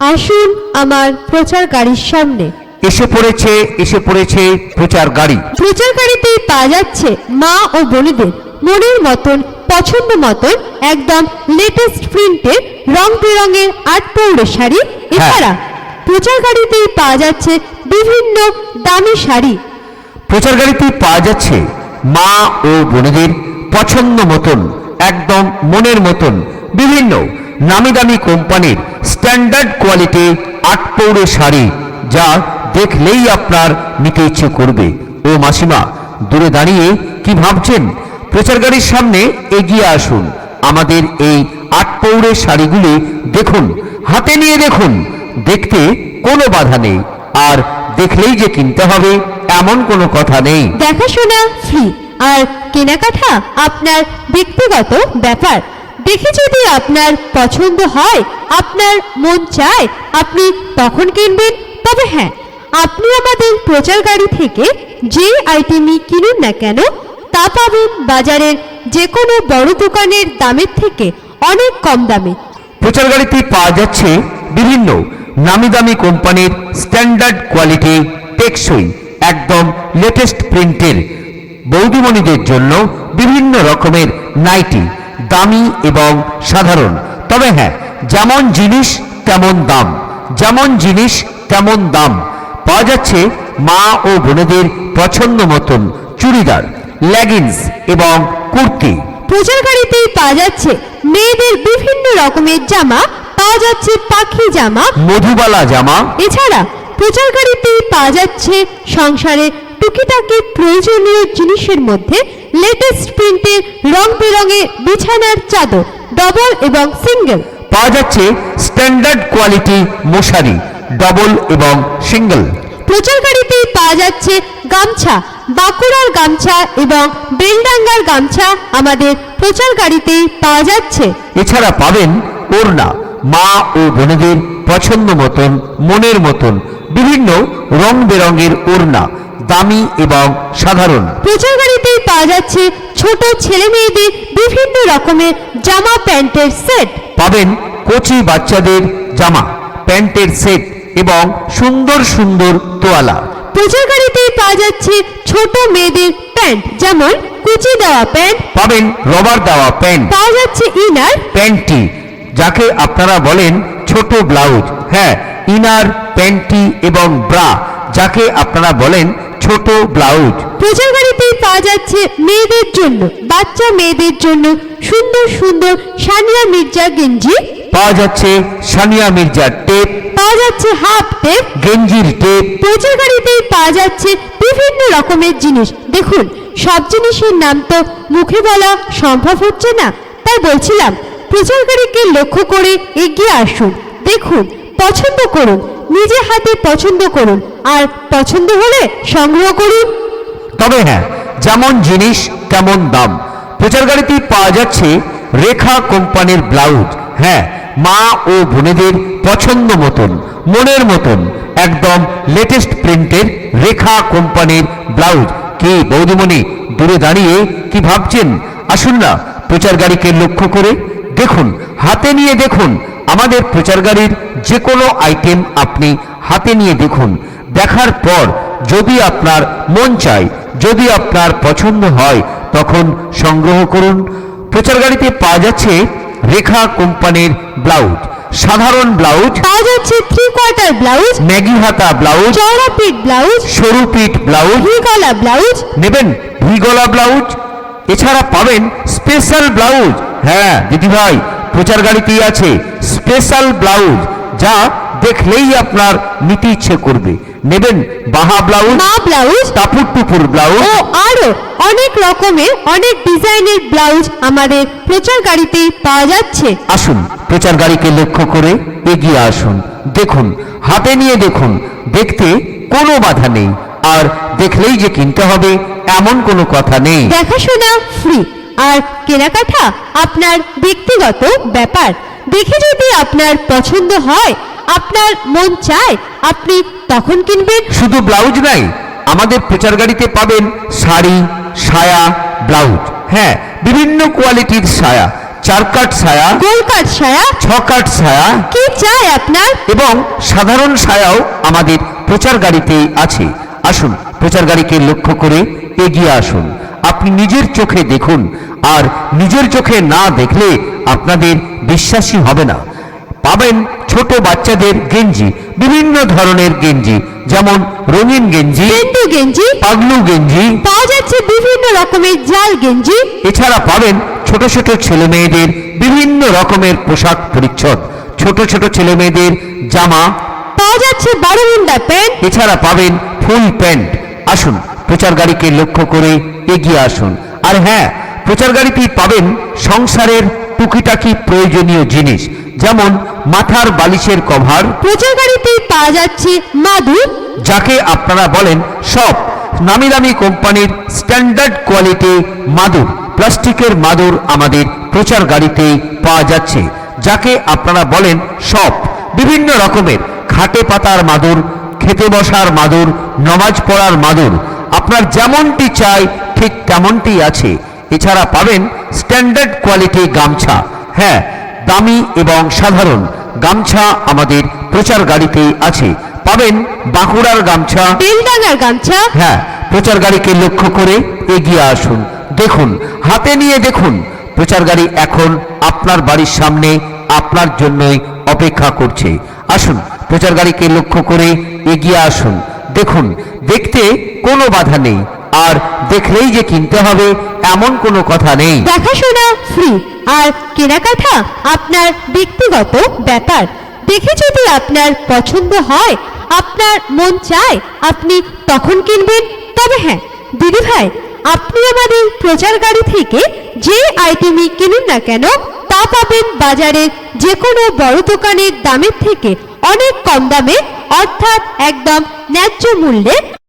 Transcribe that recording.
আসুন আমার প্রচার গাড়ির সামনে। এসে পড়েছে এসে পড়েছে প্রচার গাড়ি প্রচার গাড়িতেই পাওয়া যাচ্ছে মা ও বোনেদের মনের মতন পছন্দ মতন একদম লেটেস্ট প্রিন্টের রং বেরঙের আট পৌড়ে শাড়ি। এছাড়া প্রচার গাড়িতেই পাওয়া যাচ্ছে বিভিন্ন দামি শাড়ি। প্রচার গাড়িতে পাওয়া যাচ্ছে মা ও বোনেদের পছন্দ মতন একদম মনের মতন বিভিন্ন নামি দামি কোম্পানির স্ট্যান্ডার্ড কোয়ালিটি আট শাড়ি, যা দেখলেই আপনার নিতে ইচ্ছে করবে। ও মাসিমা, দূরে দাঁড়িয়ে কি ভাবছেন? প্রচার গাড়ির সামনে এগিয়ে আসুন। আমাদের এই আট শাড়িগুলি দেখুন, হাতে নিয়ে দেখুন। দেখতে কোনো বাধা নেই। আর দেখলেই যে কিনতে হবে, এমন কোনো কথা নেই। দেখাশোনা, ফ্রি। আর কেনাকাটা আপনার ব্যক্তিগত ব্যাপার। দেখে যদি আপনার পছন্দ হয়, আপনার মন চায়, আপনি তখন কিনবেন। তবে হ্যাঁ আপনি আমাদের প্রচার গাড়ি থেকে যে আইটেমই কিনুন না কেন, তা পাবেন বাজারের যে কোনো বড় দোকানের দামের থেকে অনেক কম দামে। প্রচার গাড়িতে পাওয়া যাচ্ছে বিভিন্ন নামি দামি কোম্পানির স্ট্যান্ডার্ড কোয়ালিটি টেকসই, একদম লেটেস্ট প্রিন্টের বৌদিমণিদের জন্য বিভিন্ন রকমের নাইটি। দামি এবং সাধারণ। তবে হ্যাঁ যেমন জিনিস তেমন দাম। যেমন জিনিস তেমন দাম। পাওয়া যাচ্ছে মা ও বোনেদের পছন্দ মতন চুড়িদার লেগিংস এবং কুর্তি। প্রচার গাড়িতেই পাওয়া যাচ্ছে মেয়েদের বিভিন্ন রকমের জামা পাওয়া যাচ্ছে পাখি জামা। মধুবালা জামা। এছাড়া প্রচার গাড়িতেই পাওয়া যাচ্ছে সংসারে টুকিটাকি প্রয়োজনীয় জিনিসের মধ্যে লেটেস্ট প্রিন্টের রং বেরঙের বিছানার চাদর ডবল এবং সিঙ্গেল পাওয়া যাচ্ছে স্ট্যান্ডার্ড কোয়ালিটি মশারি ডবল এবং সিঙ্গেল প্রচার গাড়িতেই পাওয়া যাচ্ছে গামছা বাঁকুড়ার গামছা এবং বেলডাঙ্গার গামছা আমাদের প্রচার গাড়িতেই পাওয়া যাচ্ছে। এছাড়া পাবেন ওড়না মা ও বোনেদের পছন্দ মতন মনের মতন বিভিন্ন রং বেরঙের ওড়না দামি এবং সাধারণ। প্রচার গাড়িতেই পাওয়া যাচ্ছে ছোট ছেলে মেয়েদের বিভিন্ন রকমের জামা প্যান্টের সেট। পাবেন কচি বাচ্চাদের জামা প্যান্টের সেট এবং সুন্দর সুন্দর তোয়ালা। প্রচার গাড়িতেই পাওয়া যাচ্ছে ছোট মেয়েদের প্যান্ট যেমন কুচি দেওয়া প্যান্ট। পাবেন রবার দেওয়া প্যান্ট। পাওয়া যাচ্ছে ইনার। প্যান্টটি যাকে আপনারা বলেন ছোট ব্লাউজ। হ্যাঁ ইনার প্যান্টি এবং ব্রা যাকে আপনারা বলেন ছোট ব্লাউজ। প্রচার গাড়িতেই পাওয়া যাচ্ছে মেয়েদের জন্য বাচ্চা মেয়েদের জন্য সুন্দর সুন্দর সানিয়া মির্জা গেঞ্জি। পাওয়া যাচ্ছে সানিয়া মির্জার টেপ। পাওয়া যাচ্ছে হাফ টেপ। গেঞ্জির টেপ। প্রচার গাড়িতেই পাওয়া যাচ্ছে বিভিন্ন রকমের জিনিস। দেখুন সব জিনিসের নাম তো মুখে বলা সম্ভব হচ্ছে না। তাই বলছিলাম প্রচার গাড়িকে লক্ষ্য করে এগিয়ে আসুন। দেখুন পছন্দ করুন। নিজে হাতে পছন্দ করুন। আর পছন্দ হলে সংগ্রহ করুন। তবে হ্যাঁ যেমন জিনিস, তেমন দাম। প্রচার গাড়িতে পাওয়া যাচ্ছে রেখা কোম্পানির ব্লাউজ। হ্যাঁ মা ও বোনেদের পছন্দ মতন, মনের মতন, একদম লেটেস্ট প্রিন্টের রেখা কোম্পানির ব্লাউজ। কে বৌদিমণি, দূরে দাঁড়িয়ে কি ভাবছেন? আসুন না প্রচার গাড়িকে লক্ষ্য করে দেখুন, হাতে নিয়ে দেখুন আমাদের প্রচার গাড়ির যে কোনো আইটেম আপনি হাতে নিয়ে দেখুন। দেখার পর যদি আপনার মন চায় যদি আপনার পছন্দ হয় তখন সংগ্রহ করুন। প্রচার গাড়িতে পাওয়া যাচ্ছে রেখা কোম্পানির ব্লাউজ। সাধারণ ব্লাউজ পাওয়া যাচ্ছে থ্রি কোয়ার্টার ব্লাউজ ম্যাগি হাতা ব্লাউজ চওড়া পিট ব্লাউজ সরু পিঠ ব্লাউজ গলা ব্লাউজ। নেবেন গলা ব্লাউজ। এছাড়া পাবেন স্পেশাল ব্লাউজ। হ্যাঁ দিদিভাই প্রচার গাড়িতেই আছে স্পেশাল ব্লাউজ। যা দেখলেই আপনার নিতে ইচ্ছে করবে। নেবেন বাহা ব্লাউজ মা ব্লাউজ টাপুর টুপুর ব্লাউজ। ও আরও অনেক রকমের অনেক ডিজাইনের ব্লাউজ আমাদের প্রচার গাড়িতেই পাওয়া যাচ্ছে। আসুন প্রচার গাড়িকে লক্ষ্য করে এগিয়ে আসুন। দেখুন হাতে নিয়ে দেখুন দেখতে কোনো বাধা নেই। আর দেখলেই যে কিনতে হবে এমন কোনো কথা নেই। দেখাশোনা ফ্রি আর কেনাকাটা আপনার ব্যক্তিগত ব্যাপার। দেখে যদি আপনার পছন্দ হয় আপনার মন চায় আপনি তখন কিনবেন। শুধু ব্লাউজ নাই আমাদের প্রচার গাড়িতে পাবেন শাড়ি সায়া ব্লাউজ। হ্যাঁ বিভিন্ন কোয়ালিটির সায়া চার কাট ছায়া গোল কাঠ ছায়া ছ কাঠ সায়া। কি চাই আপনার? এবং সাধারণ সায়াও আমাদের প্রচার গাড়িতে আছে। আসুন প্রচার গাড়িকে লক্ষ্য করে এগিয়ে আসুন। আপনি নিজের চোখে দেখুন আর নিজের চোখে না দেখলে আপনাদের বিশ্বাসী হবে না। পাবেন ছোট বাচ্চাদের গেঞ্জি বিভিন্ন ধরনের গেঞ্জি যেমন রঙিন গেঞ্জি গেঞ্জি পাগলু গেঞ্জি। পাওয়া যাচ্ছে বিভিন্ন রকমের জাল গেঞ্জি। এছাড়া পাবেন ছোট ছোট ছেলে মেয়েদের বিভিন্ন রকমের পোশাক পরিচ্ছদ ছোট ছোট ছেলে মেয়েদের জামা। পাওয়া যাচ্ছে বারো মুন্ডা প্যান্ট। এছাড়া পাবেন ফুল প্যান্ট। আসুন প্রচার গাড়িকে লক্ষ্য করে এগিয়ে আসুন। আর হ্যাঁ প্রচার গাড়িতেই পাবেন? সংসারের টুকিটাকি প্রয়োজনীয় জিনিস যেমন মাথার বালিশের কভার। প্রচার গাড়িতেই পাওয়া যাচ্ছে মাদুর। যাকে আপনারা বলেন সব। নামি দামি কোম্পানির স্ট্যান্ডার্ড কোয়ালিটি মাদুর প্লাস্টিকের মাদুর আমাদের প্রচার গাড়িতে পাওয়া যাচ্ছে যাকে আপনারা বলেন সব। বিভিন্ন রকমের খাটে পাতার মাদুর খেতে বসার মাদুর নমাজ পড়ার মাদুর আপনার যেমনটি চাই ঠিক তেমনটি আছে। এছাড়া পাবেন স্ট্যান্ডার্ড কোয়ালিটি গামছা। হ্যাঁ দামি এবং সাধারণ। গামছা আমাদের প্রচার গাড়িতেই আছে। পাবেন বাঁকুড়ার গামছা। বেলডাঙ্গার গামছা? হ্যাঁ প্রচার গাড়িকে লক্ষ্য করে এগিয়ে আসুন। দেখুন হাতে নিয়ে দেখুন। প্রচার গাড়ি এখন আপনার বাড়ির সামনে আপনার জন্যই অপেক্ষা করছে। আসুন প্রচার গাড়িকে লক্ষ্য করে এগিয়ে আসুন। দেখুন দেখতে কোনো বাধা নেই। আর দেখলেই যে কিনতে হবে, এমন কোনো কথা নেই। দেখাশোনা ফ্রি আর কেনাকাটা আপনার ব্যক্তিগত ব্যাপার। দেখে যদি আপনার পছন্দ হয়, আপনার মন চায় আপনি তখন কিনবেন। তবে হ্যাঁ দিদি ভাই, আপনি আমাদের প্রচার গাড়ি থেকে যে আইটেমই কিনুন না কেন, তা পাবেন বাজারের যে কোনো বড় দোকানের দামের থেকে অনেক কম দামে, অর্থাৎ একদম ন্যায্য মূল্যে